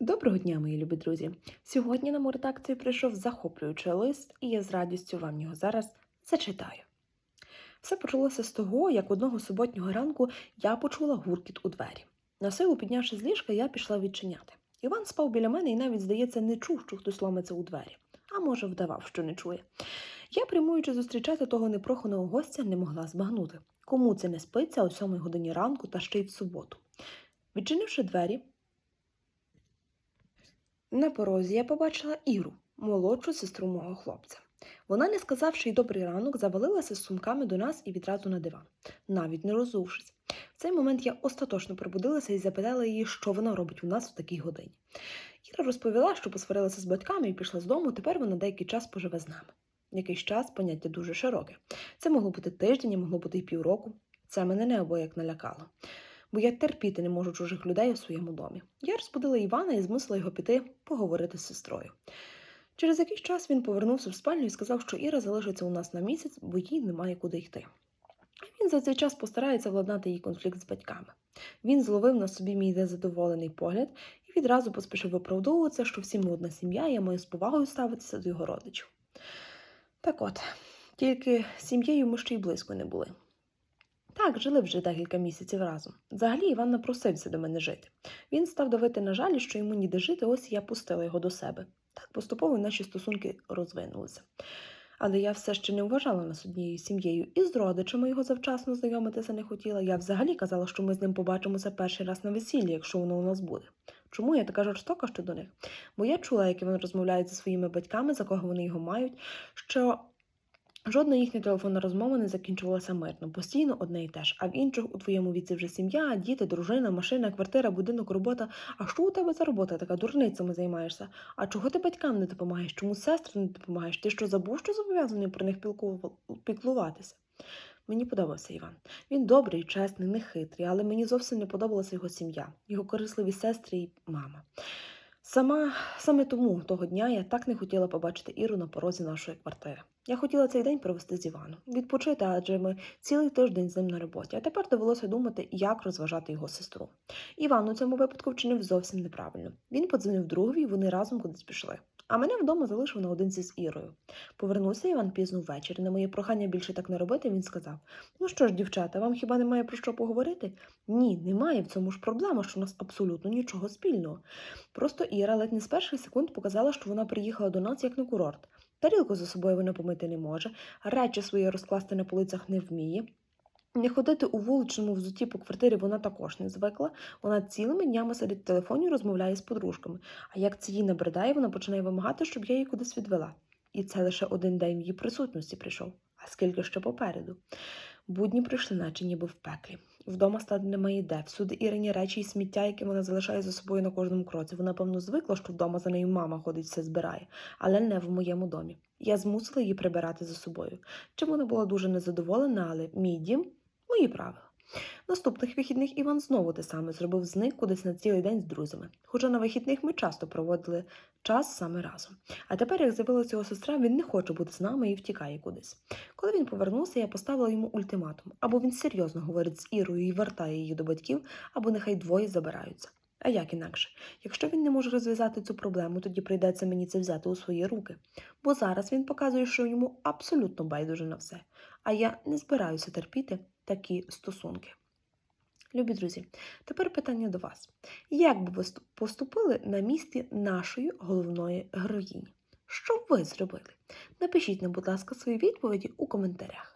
Доброго дня, мої любі друзі! Сьогодні на мою редакцію прийшов захоплюючий лист, і я з радістю вам його зараз зачитаю. Все почалося з того, як одного суботнього ранку я почула гуркіт у двері. На силу піднявши з ліжка, я пішла відчиняти. Іван спав біля мене і навіть, здається, не чув, що хтось ломиться у двері, а може, вдавав, що не чує. Я, прямуючи зустрічати того непроханого гостя, не могла збагнути, кому це не спиться о сьомій годині ранку та ще й в суботу. Відчинивши двері, на порозі я побачила Іру, молодшу сестру мого хлопця. Вона, не сказавши й добрий ранок, завалилася з сумками до нас і відразу на диван, навіть не розувшись. В цей момент я остаточно пробудилася і запитала її, що вона робить у нас в такій годині. Іра розповіла, що посварилася з батьками і пішла з дому, тепер вона деякий час поживе з нами. Якийсь час поняття дуже широке. Це могло бути тиждень, могло бути й півроку. Це мене неабияк налякало бо я терпіти не можу чужих людей у своєму домі. Я розбудила Івана і змусила його піти поговорити з сестрою. Через якийсь час він повернувся в спальню і сказав, що Іра залишиться у нас на місяць, бо їй немає куди йти. Він за цей час постарається владнати її конфлікт з батьками. Він зловив на собі мій незадоволений погляд і відразу поспішив виправдовуватися, що всі ми одна сім'я, і я маю з повагою ставитися до його родичів. Так от, тільки сім'єю ми ще й близько не були. Так, жили вже декілька місяців разом. Взагалі Іван напросився до мене жити. Він став давити на жалі, що йому ніде жити, ось я пустила його до себе. Так поступово наші стосунки розвинулися. Але я все ще не вважала нас однією сім'єю, і з родичами його завчасно знайомитися не хотіла. Я взагалі казала, що ми з ним побачимося перший раз на весіллі, якщо воно у нас буде. Чому я така жорстока щодо них? Бо я чула, як він розмовляє зі своїми батьками, за кого вони його мають, що Жодна їхня телефонна розмова не закінчувалася мирно, постійно одне і те ж. А в інших у твоєму віці вже сім'я, діти, дружина, машина, квартира, будинок, робота. А що у тебе за робота? Така дурницями займаєшся? А чого ти батькам не допомагаєш? Чому сестрам не допомагаєш? Ти що забув, що зобов'язаний про них піклуватися? Мені подобався Іван. Він добрий, чесний, нехитрий, але мені зовсім не подобалася його сім'я, його корисливі сестри і мама. Сама саме тому того дня я так не хотіла побачити Іру на порозі нашої квартири. Я хотіла цей день провести з Іваном, відпочити, адже ми цілий тиждень з ним на роботі, а тепер довелося думати, як розважати його сестру. Іван у цьому випадку вчинив зовсім неправильно. Він подзвонив другові, і вони разом кудись пішли. А мене вдома залишив наодинці з Ірою. Повернувся Іван пізно ввечері. На моє прохання більше так не робити, він сказав: Ну що ж, дівчата, вам хіба немає про що поговорити? Ні, немає в цьому ж проблема, що у нас абсолютно нічого спільного. Просто Іра ледь не з перших секунд показала, що вона приїхала до нас як на курорт. Тарілку за собою вона помити не може, речі свої розкласти на полицях не вміє. Не ходити у вуличному взуті по квартирі вона також не звикла. Вона цілими днями сидить в телефоні і розмовляє з подружками. А як це їй набридає, вона починає вимагати, щоб я її кудись відвела. І це лише один день в її присутності прийшов, а скільки ще попереду. Будні прийшли, наче ніби в пеклі. Вдома стати немає де. Всюди Ірині речі і сміття, які вона залишає за собою на кожному кроці. Вона, певно, звикла, що вдома за нею мама ходить, все збирає, але не в моєму домі. Я змусила її прибирати за собою. Чим вона була дуже незадоволена, але мій дім мої правила. Наступних вихідних Іван знову те саме зробив зник кудись на цілий день з друзями. Хоча на вихідних ми часто проводили час саме разом. А тепер, як з'явилася його сестра, він не хоче бути з нами і втікає кудись. Коли він повернувся, я поставила йому ультиматум або він серйозно говорить з Ірою і вертає її до батьків, або нехай двоє забираються. А як інакше? Якщо він не може розв'язати цю проблему, тоді прийдеться мені це взяти у свої руки. Бо зараз він показує, що йому абсолютно байдуже на все. А я не збираюся терпіти такі стосунки. Любі друзі, тепер питання до вас. Як би ви поступили на місці нашої головної героїні? Що ви зробили? Напишіть нам, будь ласка, свої відповіді у коментарях.